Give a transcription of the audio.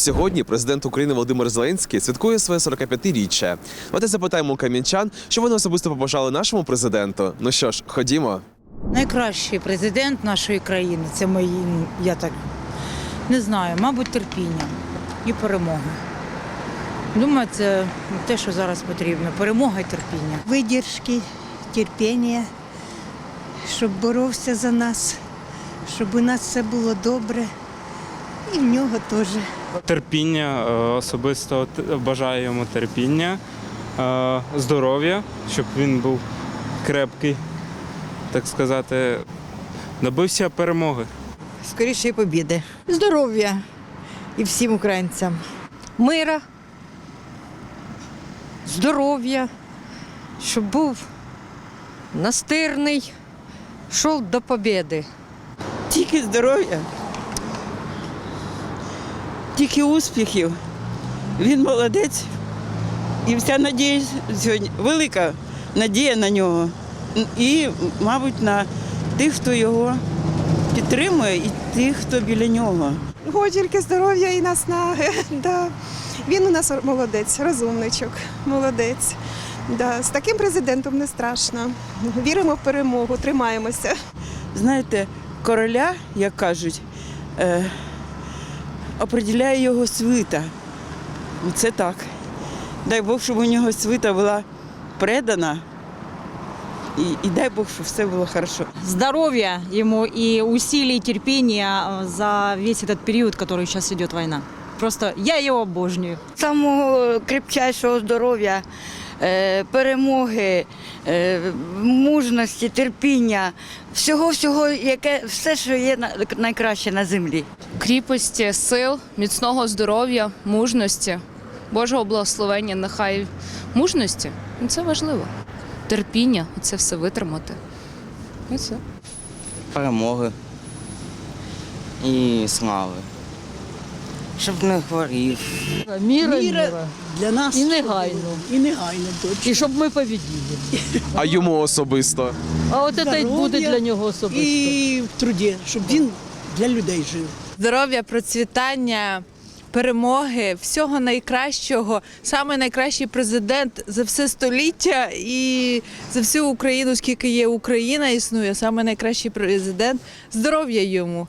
Сьогодні президент України Володимир Зеленський святкує своє 45-річчя. От і запитаємо у кам'янчан, що вони особисто побажали нашому президенту. Ну що ж, ходімо. Найкращий президент нашої країни це мої, я так не знаю, мабуть, терпіння і перемога. Думаю, це те, що зараз потрібно. Перемога і терпіння. видержки, терпіння, щоб боровся за нас, щоб у нас все було добре. І в нього теж. Терпіння, е, особисто бажаю йому терпіння, е, здоров'я, щоб він був крепкий, так сказати, добився перемоги. скорішої побіди, здоров'я і всім українцям, мира, здоров'я, щоб був настирний, йшов до побіди. Тільки здоров'я, тільки успіхів. Він молодець. І вся надія сьогодні, велика надія на нього. І, мабуть, на тих, хто його підтримує, і тих, хто біля нього. Го тільки здоров'я і наснаги. Да. Він у нас молодець, розумничок, молодець. Да. З таким президентом не страшно. Віримо в перемогу, тримаємося. Знаєте, короля, як кажуть, е, определяє його свита. Це так. Дай Бог, щоб у нього свита була предана. І, і дай Бог, щоб все було хорошо. здоровья ему и усилий и терпения э, за весь этот период, который сейчас идет война. Просто я его обожнюю. самого крепчайшого здоров'я, е, перемоги, е, мужності, терпіння, всього-всього, яке все, що є найкраще на землі. кріпості, сил, міцного здоров'я, мужності, Божого благословення, нехай мужності. Ну, Це важливо. Терпіння, це все витримати. І все. перемоги і слави. Щоб не хворів. Мира, мира, для нас і негайно. і негайно точно. І щоб ми побіділи. А йому особисто. А от це Здоров'я буде для нього особисто. І в труді, щоб він для людей жив. Здоров'я, процвітання, перемоги, всього найкращого. Саме найкращий президент за все століття і за всю Україну, скільки є Україна, існує. Саме найкращий президент. Здоров'я йому.